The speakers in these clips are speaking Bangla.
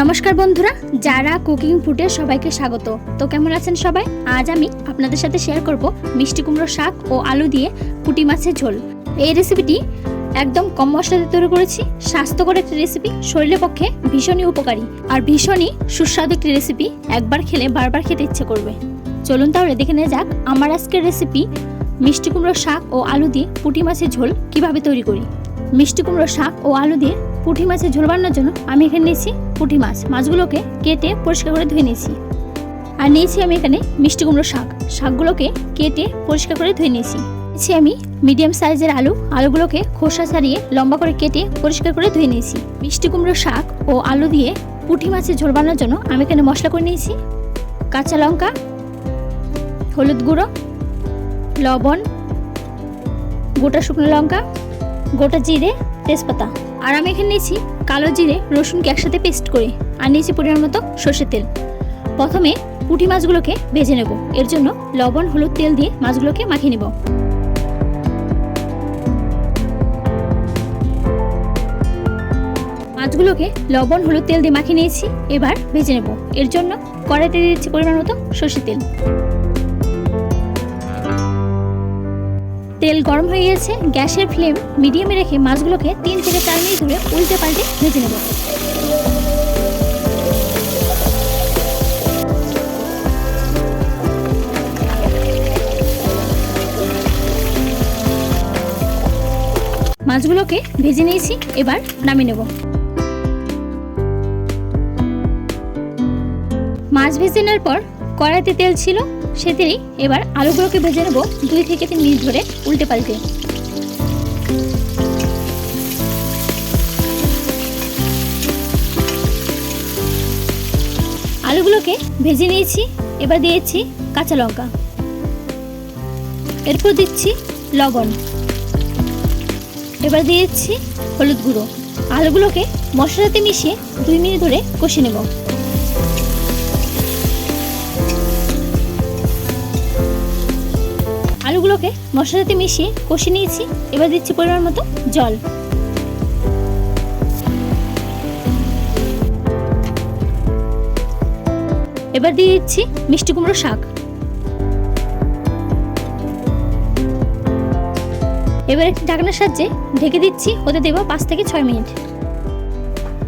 নমস্কার বন্ধুরা, যারা কুকিং ফুডে সবাইকে স্বাগত। তো কেমন আছেন সবাই? আজ আমি আপনাদের সাথে শেয়ার করব মিষ্টি কুমড়ো শাক ও আলু দিয়ে পুঁটি মাছের ঝোল। এই রেসিপিটি একদম কম মশলাতে তৈরি করেছি। স্বাস্থ্যকর একটি রেসিপি শরীরের পক্ষে ভীষণই উপকারী। আর ভীষণই সুস্বাদু একটি রেসিপি একবার খেলে বারবার খেতে ইচ্ছে করবে। চলুন তাহলে দেখে নেওয়া যাক আমার আজকের রেসিপি মিষ্টি কুমড়ো শাক ও আলু দিয়ে পুঁটি মাছের ঝোল কীভাবে তৈরি করি। মিষ্টি কুমড়ো শাক ও আলু দিয়ে পুঁটি মাছের ঝোল বানানোর জন্য আমি এখানে নিয়েছি পুঁটি মাছ। মাছগুলোকে কেটে পরিষ্কার করে ধুয়ে নিয়েছি। আর নিয়েছি আমি এখানে মিষ্টি কুমড়ো শাক। শাকগুলোকে কেটে পরিষ্কার করে ধুয়ে নিয়েছি। নিয়েছি আমি মিডিয়াম সাইজের আলু। আলুগুলোকে খোসা ছাড়িয়ে লম্বা করে কেটে পরিষ্কার করে ধুয়ে নিয়েছি। মিষ্টি কুমড়ো শাক ও আলু দিয়ে পুঁটি মাছের ঝোল বানানোর জন্য আমি এখানে মশলা করে নিয়েছি। কাঁচা লঙ্কা, হলুদ গুঁড়ো, লবণ, গোটা শুকনো লঙ্কা, গোটা জিরে, তেজপাতা। আর আমি এখানে নিয়েছি কালো জিরে, রসুনকে একসাথে পেস্ট করে আর নিয়েছি পরিমাণ মতো সর্ষের তেল। প্রথমে পুঁটি মাছগুলোকে ভেজে নেব। এর জন্য লবণ, হলুদ তেল দিয়ে মাছগুলোকে মাখিয়ে নেব। মাছগুলোকে লবণ, হলুদ তেল দিয়ে মাখিয়ে নিয়েছি। এবার ভেজে নেব। এর জন্য কড়াইতে দিয়ে দিচ্ছি পরিমাণ মতো সর্ষের তেল। তেল গরম হয়ে গেছে, গ্যাসের ফ্লেম মিডিয়ামে রেখে মাছগুলোকে তিন থেকে চার মিনিট ধরে উল্টে পাল্টে ভেজে নেব। মাছগুলোকে ভেজে নিয়েছি, এবার নামিয়ে নেব। মাছ ভেজে নেওয়ার পর কড়াইতে তেল ছিল সেতেই এবার আলুগুলোকে ভেজে নেব দুই থেকে তিন মিনিট ধরে উল্টে পাল্টে। আলুগুলোকে ভেজে নিয়েছি, এবার দিয়েছি কাঁচা লঙ্কা। এরপর দিচ্ছি লবণ। এবার দিয়েছি হলুদ গুঁড়ো। আলুগুলোকে মশলাতে মিশিয়ে দুই মিনিট ধরে কষে নেব। আলুগুলোকে মশলাতে মিশিয়ে কষে নিয়েছি। এবার দিচ্ছি পরিমাণ মতো জল। এবার দিয়ে দিচ্ছি মিষ্টি কুমড়ো শাক। এবার একটি ঢাকনার সাহায্যে ঢেকে দিচ্ছি হতে দেবো পাঁচ থেকে ছয় মিনিট।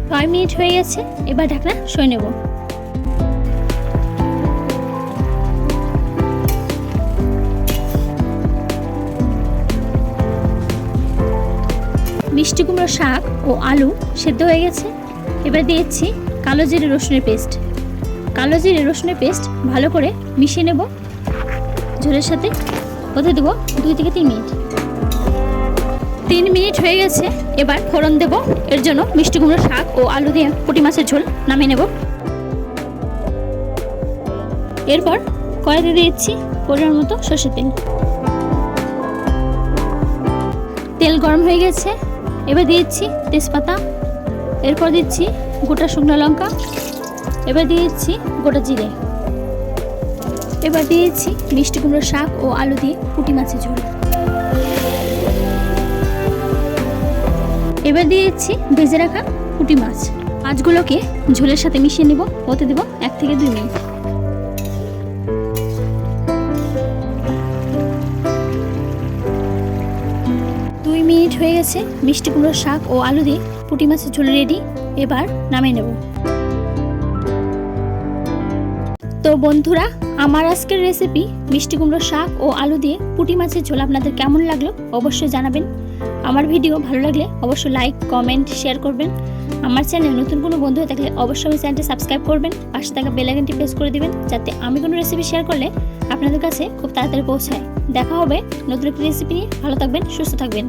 ছয় মিনিট হয়ে গেছে, এবার ঢাকনা সয়ে নেব। মিষ্টি কুমড়ো শাক ও আলু সেদ্ধ হয়ে গেছে। এবার দিয়েছি কালো জিরে রসুনের পেস্ট। কালো জিরে রসুনের পেস্ট ভালো করে মিশিয়ে নেব। ঝোলের সাথে হতে দেবো দুই থেকে তিন মিনিট। তিন মিনিট হয়ে গেছে, এবার ফোড়ন দেব। এর জন্য মিষ্টি কুমড়ো শাক ও আলু দিয়ে পুঁটি মাছের ঝোল নামিয়ে নেব। এরপর কড়াইতে দিয়েছি পরিমাণ মতো সর্ষের তেল। তেল গরম হয়ে গেছে এবার দিয়েছি তেজপাতা, এরপর দিচ্ছি গোটা শুকনো লঙ্কা, এবার দিয়েছি গোটা জিরে। এবার দিয়েছি মিষ্টি কুমড়ো শাক ও আলু দিয়ে পুঁটি মাছের ঝোল। এবার দিয়েছি ভেজে রাখা পুঁটি মাছ। মাছগুলোকে ঝোলের সাথে মিশিয়ে নেব, হতে দেব এক থেকে দুই মিনিট। হয়ে গেছে। মিষ্টি কুমড়োর শাক ও আলু দিয়ে পুঁটি মাছের ঝোল রেডি এবার নামিয়ে নেব। তো বন্ধুরা, আমার আজকের রেসিপি মিষ্টি কুমড়োর শাক ও আলু দিয়ে পুঁটি মাছের ঝোল আপনাদের কেমন লাগল অবশ্যই জানাবেন। আমার ভিডিও ভালো লাগলে অবশ্যই লাইক কমেন্ট শেয়ার করবেন। আমার চ্যানেল নতুন কোনো বন্ধু হয়ে থাকলে অবশ্যই আমার চ্যানেলটি সাবস্ক্রাইব করবেন। পাশে থাকা বেল আইকনটি প্রেস করে দিবেন যাতে আমি কোনো রেসিপি শেয়ার করলে আপনাদের কাছে খুব তাড়াতাড়ি পৌঁছায়। দেখা হবে নতুন একটি রেসিপি নিয়ে। ভালো থাকবেন, সুস্থ থাকবেন।